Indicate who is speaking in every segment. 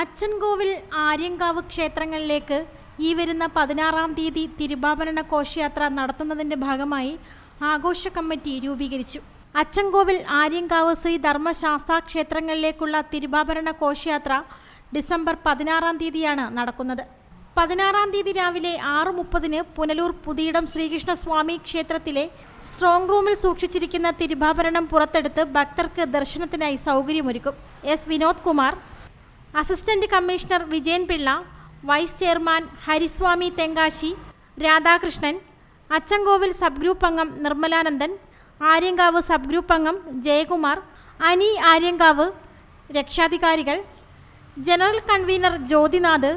Speaker 1: അച്ചൻകോവിൽ ആര്യങ്കാവ് ക്ഷേത്രങ്ങളിലേക്ക് ഈ വരുന്ന പതിനാറാം തീയതി തിരുവാഭരണ ഘോഷയാത്ര നടത്തുന്നതിന്റെ ഭാഗമായി ആഘോഷ കമ്മിറ്റി രൂപീകരിച്ചു. അച്ചൻകോവിൽ ആര്യങ്കാവ് ശ്രീ ധർമ്മശാസ്താ ക്ഷേത്രങ്ങളിലേക്കുള്ള തിരുവാഭരണ ഘോഷയാത്ര ഡിസംബർ പതിനാറാം തീയതിയാണ് നടക്കുന്നത്. പതിനാറാം തീയതി രാവിലെ ആറ് മുപ്പതിന് പുനലൂർ പുതിയിടം ശ്രീകൃഷ്ണസ്വാമി ക്ഷേത്രത്തിലെ സ്ട്രോങ് റൂമിൽ സൂക്ഷിച്ചിരിക്കുന്ന തിരുവാഭരണം പുറത്തെടുത്ത് ഭക്തർക്ക് ദർശനത്തിനായി സൗകര്യമൊരുക്കും. S. Vinod Kumar assistant commissioner Vijayan Pillai vice chairman Hariswami Tenkasi Radhakrishnan Achankovil sub group അംഗം നിർമ്മലാനന്ദൻ ആര്യങ്കാവ് സബ് ഗ്രൂപ്പ് അംഗം Jayakumar Ani Aryankavu രക്ഷാധികാരികൾ general convener Jyothinath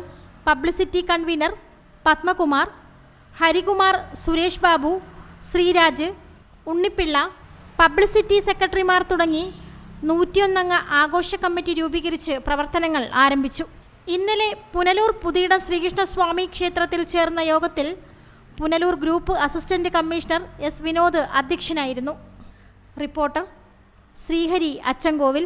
Speaker 1: publicity convener Padmakumar Harikumar Suresh Babu Sreeraj Unnipillai publicity സെക്രട്ടറിമാർ തുടങ്ങി നൂറ്റിയൊന്നംഗ ആഘോഷ കമ്മിറ്റി രൂപീകരിച്ച് പ്രവർത്തനങ്ങൾ ആരംഭിച്ചു. ഇന്നലെ പുനലൂർ പുതിയിടം ശ്രീകൃഷ്ണസ്വാമി ക്ഷേത്രത്തിൽ ചേർന്ന യോഗത്തിൽ Punalur group assistant commissioner S Vinod അധ്യക്ഷനായിരുന്നു. റിപ്പോർട്ടർ ശ്രീഹരി അച്ചൻകോവിൽ.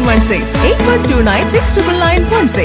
Speaker 2: 916